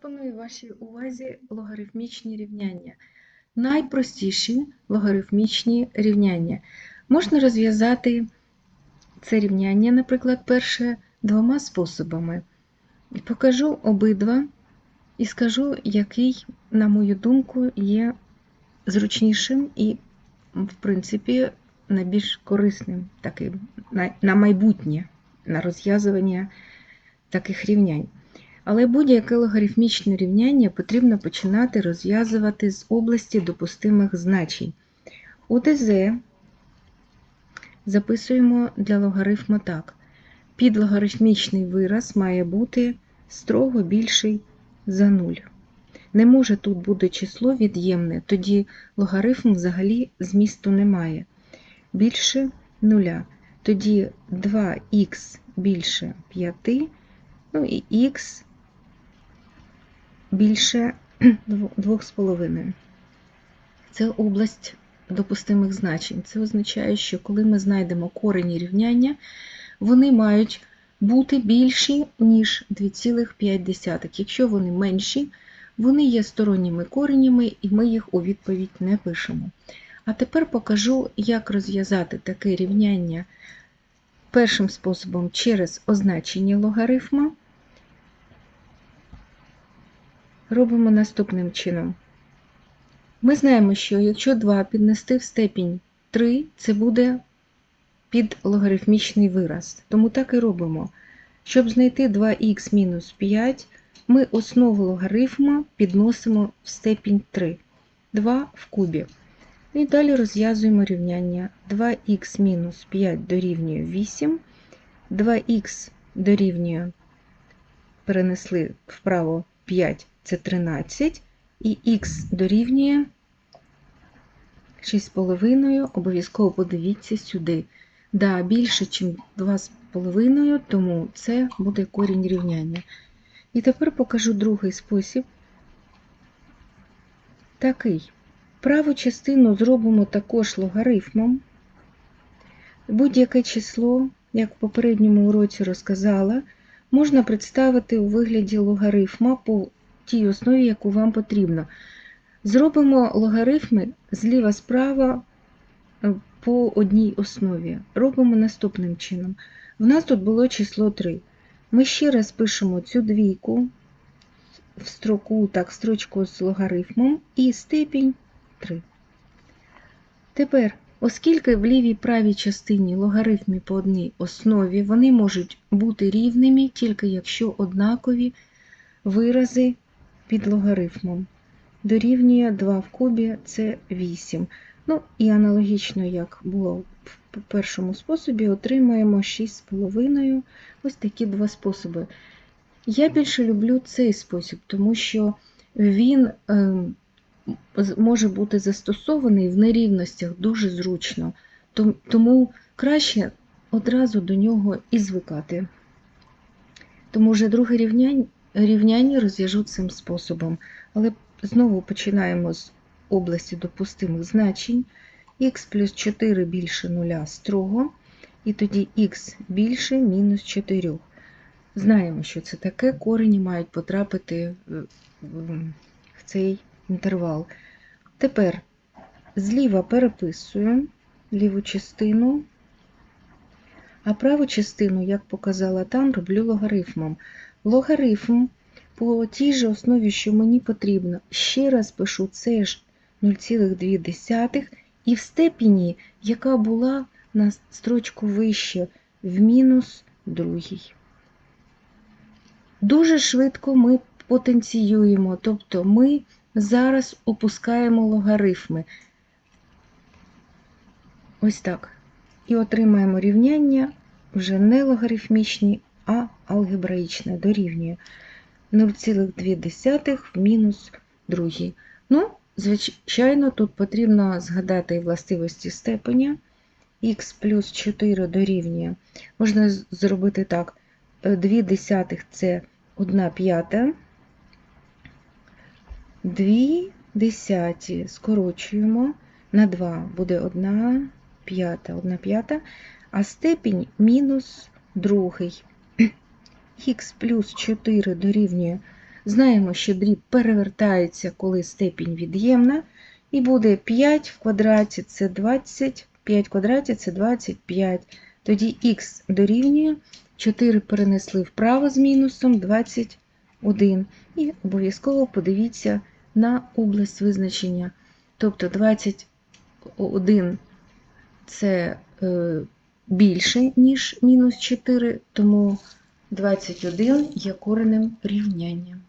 Пропоную вашій увазі логарифмічні рівняння. Найпростіші логарифмічні рівняння. Можна розв'язати це рівняння, наприклад, перше, двома способами. Покажу обидва і скажу, який, на мою думку, є зручнішим і, в принципі, найбільш корисним таким, на, майбутнє, на розв'язування таких рівнянь. Але будь-яке логарифмічне рівняння потрібно починати розв'язувати з області допустимих значень. У ДЗ записуємо для логарифму так. Підлогарифмічний вираз має бути строго більший за 0. Не може тут бути число від'ємне, тоді логарифм взагалі змісту немає. Більше 0. Тоді 2х більше 5, ну і х більше 2,5. Це область допустимих значень. Це означає, що коли ми знайдемо корені рівняння, вони мають бути більші, ніж 2,5. Якщо вони менші, вони є сторонніми коренями, і ми їх у відповідь не пишемо. А тепер покажу, як розв'язати таке рівняння першим способом через означення логарифма. Робимо наступним чином. Ми знаємо, що якщо 2 піднести в степінь 3, це буде підлогарифмічний вираз. Тому так і робимо. Щоб знайти 2х мінус 5, ми основу логарифма підносимо в степінь 3, 2 в кубі. І далі розв'язуємо рівняння 2х мінус 5 дорівнює 8, 2х дорівнює, перенесли вправо 5 це 13, і х дорівнює 6,5, обов'язково подивіться сюди. Да, більше, ніж 2,5, тому це буде корінь рівняння. І тепер покажу другий спосіб. Такий. Праву частину зробимо також логарифмом. Будь-яке число, як в попередньому уроці розказала, можна представити у вигляді логарифма по тій основі, яку вам потрібно. Зробимо логарифми зліва справа е, по одній основі. Робимо наступним чином. В нас тут було число 3. Ми ще раз пишемо цю двійку в строку, так, строчку з логарифмом і степінь 3. Тепер, оскільки в лівій правій частині логарифмі по одній основі, вони можуть бути рівними, тільки якщо однакові вирази під логарифмом. Дорівнює 2 в кубі це 8. Ну і аналогічно, як було в першому способі, отримаємо 6,5. Ось такі два способи. Я більше люблю цей спосіб, тому що він е, може бути застосований в нерівностях дуже зручно, тому краще одразу до нього і звикати. Тому вже друге рівняння рівняння розв'яжу цим способом. Але знову починаємо з області допустимих значень. х плюс 4 більше 0 строго, і тоді х більше мінус 4. Знаємо, що це таке, корені мають потрапити в цей інтервал. Тепер зліва переписую ліву частину, а праву частину, як показала там, роблю логарифмом. Логарифм по тій же основі, що мені потрібно, ще раз пишу це ж 0,2 і в степені, яка була на строчку вище, в мінус другій. Дуже швидко ми потенціюємо, тобто ми зараз опускаємо логарифми. Ось так. І отримаємо рівняння вже не логарифмічні, а алгебраїчне дорівнює 0,2 в мінус 2. Ну, звичайно, тут потрібно згадати властивості степеня. х плюс 4 дорівнює. Можна зробити так: 2 десятих це 1 п'ята. 2 десяті скорочуємо на 2 буде 1 п'ята, 1 п'ята, а степінь мінус другий х плюс 4 дорівнює Знаємо, що дріб перевертається, коли степінь від'ємна, і буде 5 в квадраті це 20, 5 в квадраті це 25. Тоді х дорівнює 4 перенесли вправо з мінусом 21. І обов'язково подивіться на область визначення. Тобто 21 це е, більше, ніж мінус 4, тому 21 є коренем рівняння.